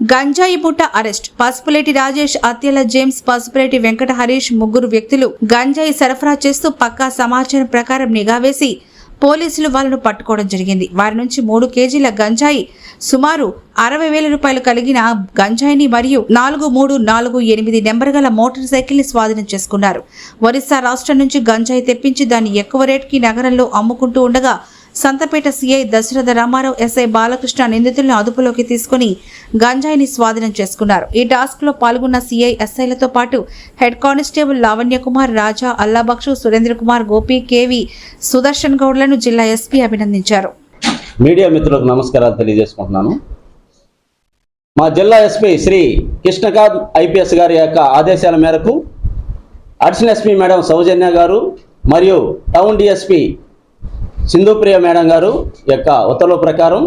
గంజాయి బుట్ట arrest. Pasupuleti Rajesh Atyala James Pasupuleti Venkata Harish ముగ్గురు వ్యక్తులు గంజాయి సరఫరా చేస్తూ పక్కా సమాచారం ప్రకారం నిఘా వేసి పోలీసులు వాళ్ళను పట్టుకోవడం జరిగింది. వారి నుంచి మూడు కేజీల గంజాయి సుమారు అరవై వేల రూపాయలు కలిగిన గంజాయిని మరియు నాలుగు మూడు నాలుగు ఎనిమిది నెంబర్ గల మోటార్ సైకిల్ని స్వాధీనం చేసుకున్నారు. ఒరిస్సా రాష్ట్రం నుంచి గంజాయి తెప్పించి దాన్ని ఎక్కువ రేటుకి నగరంలో అమ్ముకుంటూ ఉండగా సంతపేట సీఐ దశరథ రామారావు ఎస్ఐ బాలకృష్ణ నిందితులను అదుపులోకి తీసుకుని గంజాయిని స్వాధీనం చేసుకున్నారు. ఈ టాస్క్లో పాల్గొన్న సీఐ ఎస్ఐలతో పాటు head constable Lavanya Kumar Raja Allabakshu Surendra Kumar Gopi KV Sudarshan గౌడ్లను జిల్లా ఎస్పీ అభినందించారు. మీడియా మిత్రులకు నమస్కారాలు తెలియజేసుకుంటున్నాను. మా జిల్లా ఎస్పీ శ్రీ కృష్ణకాంత్ ఐపీఎస్ గారి యొక్క ఆదేశాల మేరకు అడిషనల్ ఎస్పీ మేడం సౌజన్య గారు మరియు టౌన్ డిఎస్పీ సింధుప్రియ మేడం గారు యొక్క ఉత్తర్వుల ప్రకారం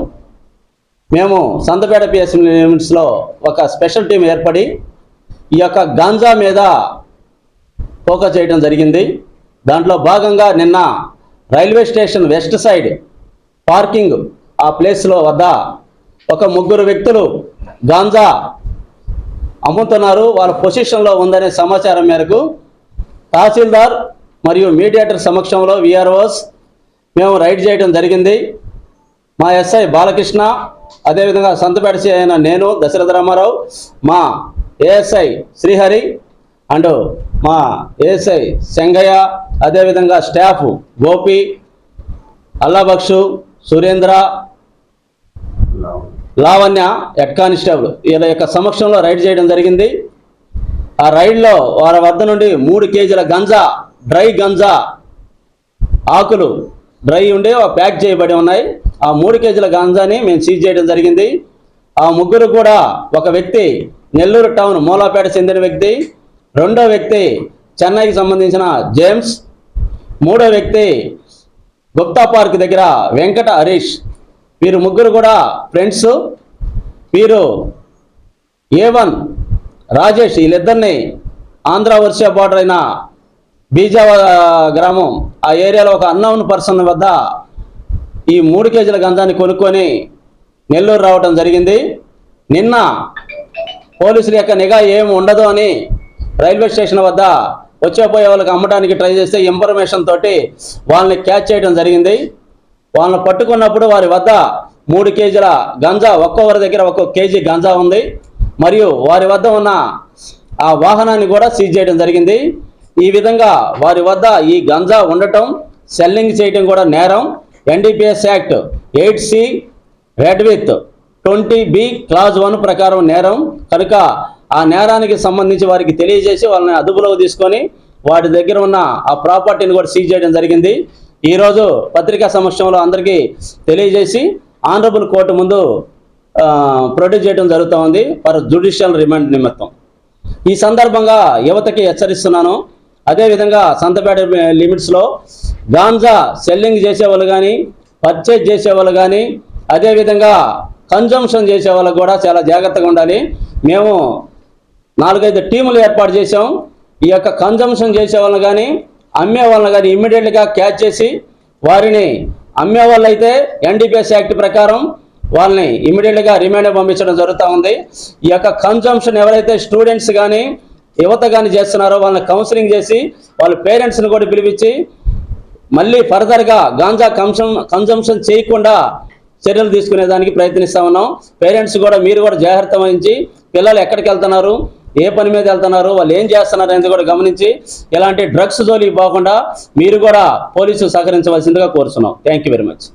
మేము సంతపేట పిఎస్ లిమిట్స్లో ఒక స్పెషల్ టీం ఏర్పడి ఈ యొక్క గాంజా మీద ఫోకస్ చేయడం జరిగింది. దాంట్లో భాగంగా నిన్న railway station west side parking ఆ ప్లేస్లో వద్ద ఒక ముగ్గురు వ్యక్తులు గాంజా అమ్ముతున్నారు. వాళ్ళ పొజిషన్లో ఉందనే సమాచారం మేరకు తహసీల్దార్ మరియు మీడియేటర్ సమక్షంలో విఆర్ఓస్ మేము రైడ్ చేయడం జరిగింది. మా ఎస్ఐ బాలకృష్ణ అదేవిధంగా సంతపేట సి అయిన నేను దశరథ రామారావు మా ఏఎస్ఐ శ్రీహరి అండ్ మా ఏఎస్ఐ శంగయ్య అదేవిధంగా staff Gopi Allabakshu Surendra Lavanya head constable వీళ్ళ యొక్క సమక్షంలో రైడ్ చేయడం జరిగింది. ఆ రైడ్లో వారి వద్ద నుండి మూడు కేజీల గంజా డ్రై గంజా ఆకులు డ్రై ఉండి ప్యాక్ చేయబడి ఉన్నాయి. ఆ మూడు కేజీల గాంజాని మేము సీజ్ చేయడం జరిగింది. ఆ ముగ్గురు కూడా ఒక వ్యక్తి నెల్లూరు టౌన్ మూలాపేట చెందిన వ్యక్తి రెండో వ్యక్తి చెన్నైకి సంబంధించిన జేమ్స్ మూడో వ్యక్తి గుప్తా పార్క్ దగ్గర వెంకట హరీష్. వీరు ముగ్గురు కూడా ఫ్రెండ్స్. వీరు ఏ వన్ రాజేష్ వీళ్ళిద్దరిని ఆంధ్ర వర్ష బార్డర్ అయిన బీజావ గ్రామం ఆ ఏరియాలో ఒక అన్నౌన్ పర్సన్ వద్ద ఈ మూడు కేజీల గంధాన్ని కొనుక్కొని నెల్లూరు రావటం జరిగింది. నిన్న పోలీసుల యొక్క నిఘా ఏమి ఉండదు అని రైల్వే స్టేషన్ వద్ద వచ్చేపోయే వాళ్ళకి అమ్మడానికి ట్రై చేస్తే ఇన్ఫర్మేషన్ తోటి వాళ్ళని క్యాచ్ చేయడం జరిగింది. వాళ్ళని పట్టుకున్నప్పుడు వారి వద్ద మూడు కేజీల గంజా ఒక్కొక్కరి దగ్గర ఒక్కొక్క కేజీ గంజా ఉంది. మరియు వారి వద్ద ఉన్న ఆ వాహనాన్ని కూడా సీజ్ చేయడం జరిగింది. ఈ విధంగా వారి వద్ద ఈ గంజా ఉండటం సెల్లింగ్ చేయడం కూడా నేరం. NDPS act eight C read with twenty B clause one ప్రకారం నేరం. కనుక ఆ నేరానికి సంబంధించి వారికి తెలియజేసి వాళ్ళని అదుపులోకి తీసుకొని వాటి దగ్గర ఉన్న ఆ ప్రాపర్టీని కూడా సీజ్ చేయడం జరిగింది. ఈరోజు పత్రికా సమక్షంలో అందరికీ తెలియజేసి ఆనరబుల్ కోర్టు ముందు ప్రొడ్యూస్ చేయడం జరుగుతూ ఉంది. ఫర్ జుడిషియల్ రిమాండ్ నిమిత్తం. ఈ సందర్భంగా యువతకి హెచ్చరిస్తున్నాను. అదేవిధంగా సంతపేట లిమిట్స్లో గాంజా సెల్లింగ్ చేసేవాళ్ళు కానీ పర్చేజ్ చేసేవాళ్ళు కానీ అదేవిధంగా కన్జంప్షన్ చేసే వాళ్ళకు కూడా చాలా జాగ్రత్తగా ఉండాలి. మేము నాలుగైదు టీములు ఏర్పాటు చేసాం ఈ యొక్క కన్జంప్షన్ చేసే వాళ్ళని కానీ అమ్మే వాళ్ళని కానీ ఇమ్మీడియట్గా క్యాచ్ చేసి వారిని అమ్మే వాళ్ళు అయితే ఎన్డీపీఎస్ యాక్ట్ ప్రకారం వాళ్ళని ఇమ్మీడియట్గా రిమాండ్ పంపించడం జరుగుతూ ఉంది. ఈ యొక్క కన్జంప్షన్ ఎవరైతే స్టూడెంట్స్ కానీ యువత కానీ చేస్తున్నారో వాళ్ళని కౌన్సిలింగ్ చేసి వాళ్ళ పేరెంట్స్ని కూడా పిలిపించి మళ్ళీ ఫర్దర్గా గాంజా కన్సమ్ కన్జంప్షన్ చేయకుండా చర్యలు తీసుకునేదానికి ప్రయత్నిస్తూ ఉన్నాం. పేరెంట్స్ కూడా మీరు కూడా జాగ్రత్త వహించి పిల్లలు ఎక్కడికి వెళ్తున్నారు ఏ పని మీద వెళ్తున్నారు వాళ్ళు ఏం చేస్తున్నారు అనేది కూడా గమనించి ఇలాంటి డ్రగ్స్ జోలికి పోకుండా మీరు కూడా పోలీసులు సహకరించవలసిందిగా కోరుతున్నాం. Thank you very much